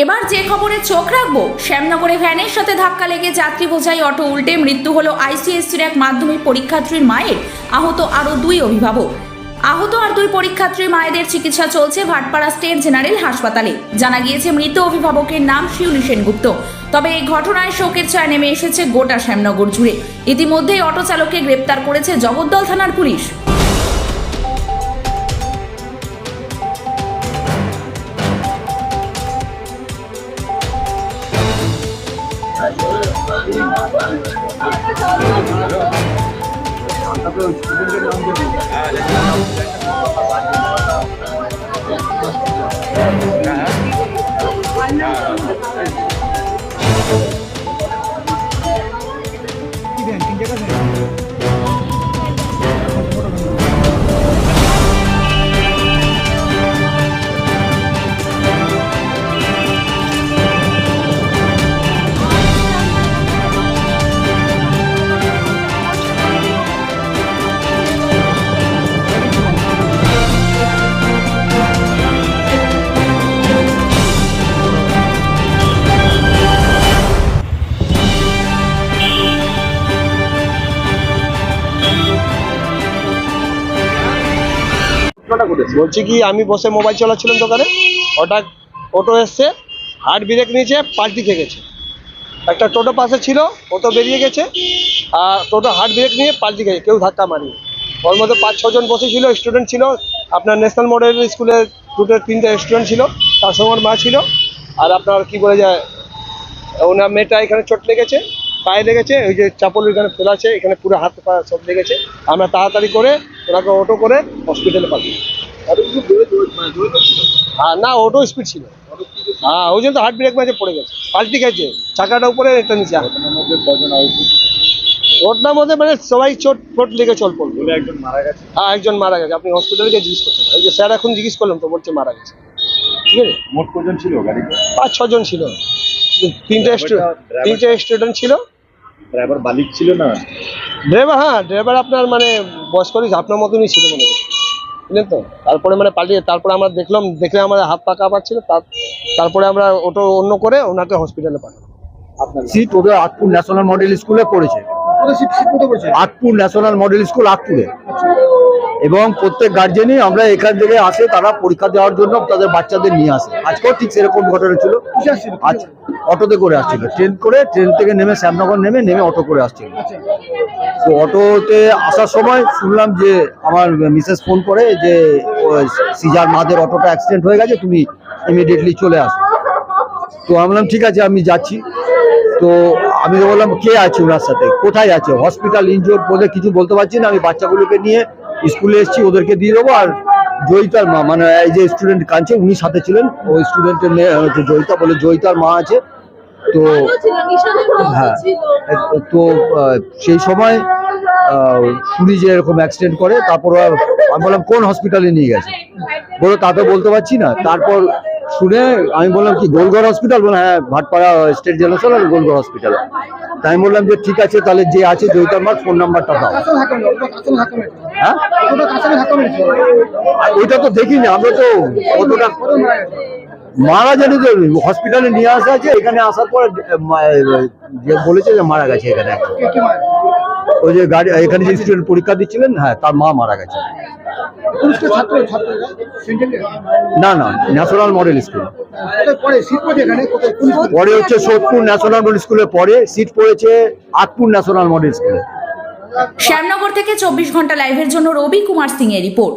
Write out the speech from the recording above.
এবার যে খবরে চোখ রাখব, শ্যামনগরে ভ্যানের সাথে ধাক্কা লেগে যাত্রী বোঝাই অটো উল্টে মৃত্যু হলো আইসিএসসির এক মাধ্যমিক পরীক্ষার্থীর মায়ের। আহত আরও দুই অভিভাবক। আহত আর দুই পরীক্ষার্থীর মায়েদের চিকিৎসা চলছে ভাটপাড়া স্টেট জেনারেল হাসপাতালে। জানা গিয়েছে, মৃত অভিভাবকের নাম শিউলি সেনগুপ্ত। তবে এই ঘটনায় শোকের ছায়া নেমে এসেছে গোটা শ্যামনগর জুড়ে। ইতিমধ্যেই অটো চালককে গ্রেপ্তার করেছে জগদ্দল থানার পুলিশ। হ্যাঁ বলছি কি, আমি বসে মোবাইল চালাচ্ছিলাম দোকানে। হঠাৎ অটো এসছে হার্ট ব্রেক নিয়েছে, পাল্টি গেছে। একটা টোটো পাশে ছিল অটো বেরিয়ে গেছে, আর টোটো হার্ট ব্রেক নিয়ে পাল্টি গেছে, কেউ ধাক্কা মারিনি। ওর মধ্যে পাঁচ, ছজন বসেছিল স্টুডেন্ট ছিল, আপনার ন্যাশনাল মডেল স্কুলের দুটো, তিনটে স্টুডেন্ট ছিল, তার সঙ্গে মা ছিল, আর আপনার কি বলে যায়, ওনার মেয়েটা এখানে চোট লেগেছে, পায়ে লেগেছে, ওই যে চাপল এখানে ফেলা আছে, এখানে পুরো হাত পা সব লেগেছে। আমরা তাড়াতাড়ি করে ওনাকে অটো করে হসপিটালে পাঠিয়ে হ্যাঁ না অটো স্পিড ছিল। হ্যাঁ ওই জন্য তো হার্ট ব্রেক মাঝে পড়ে গেছে। পাল্টি গেছে চাকাটা উপরে একটা নিচে ঘটনার মধ্যে মানে সবাই চোট ফোট লেগে চল পড়ল। একজন মারা গেছে। হ্যাঁ একজন মারা গেছে। আপনি হসপিটালে গিয়ে জিজ্ঞেস করতে পারেন। যে স্যার এখন জিজ্ঞেস করলাম তো বলছে মারা গেছে। ঠিক আছে? মোট কজন ছিল গাড়িতে? পাঁচ ছজন ছিল। তিনটে তিনটে স্টুডেন্ট ছিল। ড্রাইভার বালিক ছিল না? ড্রাইভার হ্যাঁ ড্রাইভার আপনার মানে বয়স্করই আপনার মতনই ছিল মনে হয়। বুঝলেন তো? তারপরে মানে পালিয়ে তারপরে আমরা দেখলাম দেখলে আমাদের হাত পা কাঁপাচ্ছিল তার তারপরে আমরা ওটো অন্য করে ওনাকে হসপিটালে পাঠালাম। সিট ওদের আটপুর ন্যাশনাল মডেল স্কুলে পড়েছে। আটপুর ন্যাশনাল মডেল স্কুল আটপুরে। এবং প্রত্যেক গার্জেনই আমরা এখান থেকে আসে তারা পরীক্ষা দেওয়ার জন্য তাদের বাচ্চাদের নিয়ে আসে। আজকেও ঠিক সেরকম ঘটনা ছিল। আজ অটোতে করে আসছিল। ট্রেন করে ট্রেন থেকে নেমে শ্যামনগর নেমে নেমে অটো করে আসছিল। তো অটোতে আসার সময় শুনলাম যে আমার মিসেস ফোন করে যে সিজার মাদের অটোটা অ্যাক্সিডেন্ট হয়ে গেছে, তুমি ইমিডিয়েটলি চলে আসো। তো আমি বললাম, ঠিক আছে, আমি যাচ্ছি। তো আমি বললাম, কে আছে ওনার সাথে? কোথায় আছে? হসপিটাল ইনজোর বলে কিছু বলতে পারছি না। আমি বাচ্চাগুলোকে নিয়ে স্কুলে এসেছি, ওদেরকে দিয়ে দেবো। আর জয়িতার মা মানে এই যে স্টুডেন্ট কাঁদছে উনি সাথে ছিলেন। ওই স্টুডেন্টের মেয়ে হচ্ছে জয়িতা বলে, জয়িতার মা আছে। তো হ্যাঁ তো সেই সময় শুনি যে এরকম অ্যাক্সিডেন্ট করে তারপর আমি বললাম কোন হসপিটালে নিয়ে গেছে? বলো তা তো বলতে পারছি না। তারপর শুনে আমি বললাম কি গোলঘর হসপিটাল বলে হ্যাঁ ভাটপাড়া স্টেট জেনারেল আর গোলঘর হসপিটাল তাই আমি বললাম যে ঠিক আছে তাহলে যে আছে জয়িতার মার ফোন নাম্বারটা দাও। হ্যাঁ? ওইটা তো দেখিনি আমরা তো কতটা মারা জানি তো হসপিটালে নিয়ে আসা আছে এখানে আসার পর যে বলেছে যে মারা গেছে এখানে ওই যে গাড়ি এখানে যে স্টুডেন্ট পরীক্ষা দিচ্ছিলেন হ্যাঁ তার মা মারা গেছে। না না ন্যাশনাল মডেল স্কুল পরে হচ্ছে সোদপুর ন্যাশনাল মডেল স্কুলে পরে সিট পড়েছে আটপুর ন্যাশনাল মডেল স্কুলে শ্যামনগর থেকে চব্বিশ ঘণ্টা লাইভের জন্য রবি কুমার সিং এর রিপোর্ট